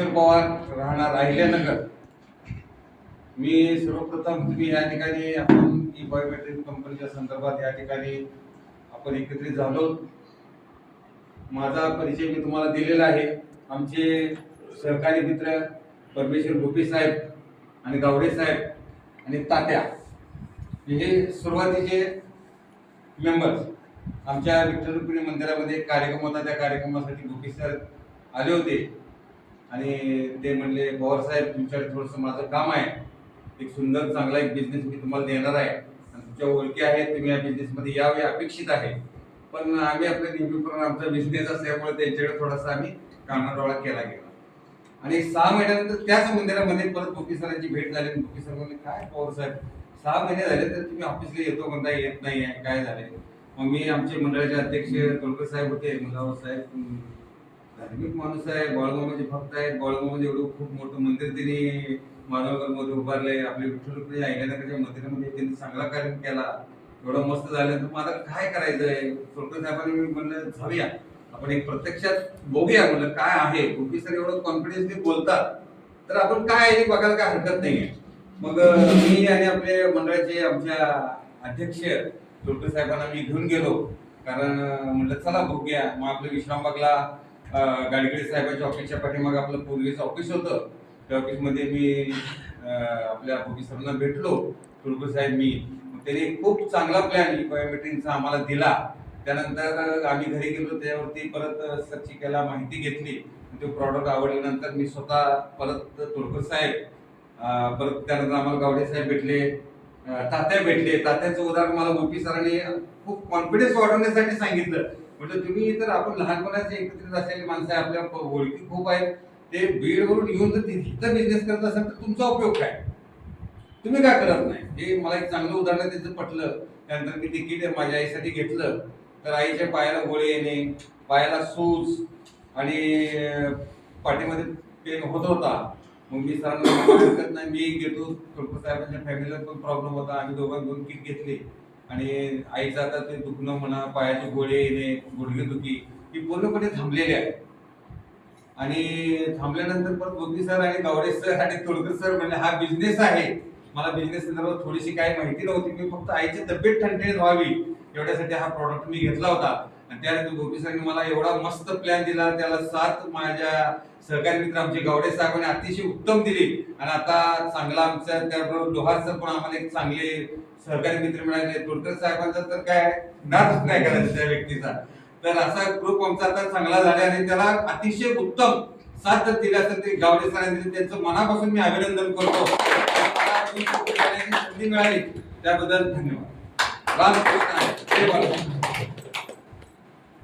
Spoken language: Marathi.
किशोर पवार राहणार राहिल्यानगर मी सर्वप्रथम तुम्ही या ठिकाणी आपण ई बायोमेट्रिक कंपनीच्या संदर्भात या ठिकाणी आपण एकत्रित झालो. माझा परिचय मी तुम्हाला दिलेला आहे. आमचे सहकारी मित्र परमेश्वर गोपी साहेब आणि गावडे साहेब आणि तात्या हे सुरुवातीचे मेंबर्स आमच्या विठ्ठल रुक्मिणी मंदिरामध्ये कार्यक्रम होता. त्या कार्यक्रमासाठी गोपी सर आले होते. आणि ते म्हणले पवार साहेब तुमच्याकडे थोडंसं माझं काम आहे. एक सुंदर चांगला एक बिझनेस मी तुम्हाला देणार आहे. आणि तुमच्या ओळखी आहेत तुम्ही या बिझनेसमध्ये यावे अपेक्षित आहे. पण आम्ही आपल्या नेहमीप्रमाणे आमचा बिझनेस असल्यामुळे त्यांच्याकडे थोडासा आम्ही कानाडोळा केला गेला. आणि सहा महिन्यानंतर त्याच मंदिरामध्ये परत गोपी सरांची भेट झाली. आणि सर म्हणले काय पवार साहेब? सहा महिने झाले तर तुम्ही ऑफिसला येतो म्हणता येत नाही आहे काय झाले मग मी आमचे मंडळाचे अध्यक्ष तोडकर साहेब होते मुलावर साहेब धार्मिक माणूस आहे बाळगावमध्ये भक्त आहेत. बाळगावमध्ये एवढं खूप मोठं मंदिर त्यांनी मानवगडमध्ये उभारले आपले विठ्ठल रुक्मिणी अहिल्यानगरच्या मंदिरामध्ये त्यांनी चांगला कार्य केला. एवढं मस्त झालं. तर मला काय करायचं आहे तोडकर साहेबांनी मी म्हणलं जाऊया. आपण एक प्रत्यक्षात बघूया. म्हणलं काय आहे? गोपी सर एवढं कॉन्फिडन्सली बोलतात. तर आपण काय आहे बघायला काय हरकत नाही आहे मग मी आणि आपले मंडळाचे आमच्या अध्यक्ष तोडकर साहेबांना मी घेऊन गेलो. कारण म्हटलं चला बघूया. मग आपलं विश्रामबागला गाडगेडे साहेबांच्या ऑफिसच्या पाठीमागे आपलं पोलीस ऑफिस होतं. त्या ऑफिसमध्ये मी आपल्या ऑफिसरांना भेटलो. तोडकर साहेब मी. त्यांनी खूप चांगला प्लॅन बायोमेट्रिकचा आम्हाला दिला. त्यानंतर आम्ही घरी गेलो त्यावरती परत सर्च केला माहिती घेतली. तो प्रॉडक्ट आवडल्यानंतर मी स्वतः परत तुळकर साहेब परत त्यानंतर आम्हाला गावडे साहेब भेटले तात्या भेटले. तात्याचं उदाहरण मला गोपी सरांनी खूप कॉन्फिडन्स वाढवण्यासाठी सांगितलं. म्हणजे तुम्ही तर आपण लहानपणाचे एकत्रित असलेली माणसं आहे आपल्या ओळखी खूप आहेत. ते बीडवरून येऊन जर तिथं बिझनेस करत असाल तर तुमचा उपयोग काय? तुम्ही काय करत नाही. हे मला एक चांगलं उदाहरण त्याचं पटलं. त्यानंतर मी तिकीट माझ्या आईसाठी घेतलं. तर आईच्या पायाला गोळे येणे पायाला सूज आणि पाठीमध्ये पेन होत होता. मग मी सरांना हरकत नाही मी घेतो. साहेबांच्या फॅमिलीला पण प्रॉब्लेम होता. आम्ही दोघांनी दोन किट घेतले. आणि आईचं आता ते दुखणं म्हणा पायाचे गोळे येणे गुडघे दुखी ही पूर्णपणे थांबलेली आहे आणि थांबल्यानंतर परत गोपी सर आणि गावडे सर आणि तोडकर सर म्हणजे हा बिझनेस आहे. मला बिझनेस संदर्भात थोडीशी काही माहिती नव्हती. मी फक्त आईची तब्येत ठणठणीत व्हावी एवढ्यासाठी हा प्रॉडक्ट मी घेतला होता. आणि त्यानंतर गोपी सरांनी मला एवढा मस्त प्लॅन दिला त्याला साथ माझ्या सहकारी मित्र आमचे गावडे साहेबांनी अतिशय उत्तम दिली. आणि आता चांगला आमचा त्याबरोबर लोहार सर पण आम्हाला एक चांगले सहकारी मित्र मिळाले. तोडकर साहेबांचा तर काय नाच नाही करायचा त्या व्यक्तीचा. तर असा ग्रुप आमचा आता चांगला झाला आणि त्याला अतिशय उत्तम साथ जर दिला तर ते गावडे सरांनी दिली त्यांचं मनापासून मी अभिनंदन करतो. संधी मिळाली. त्याबद्दल धन्यवाद.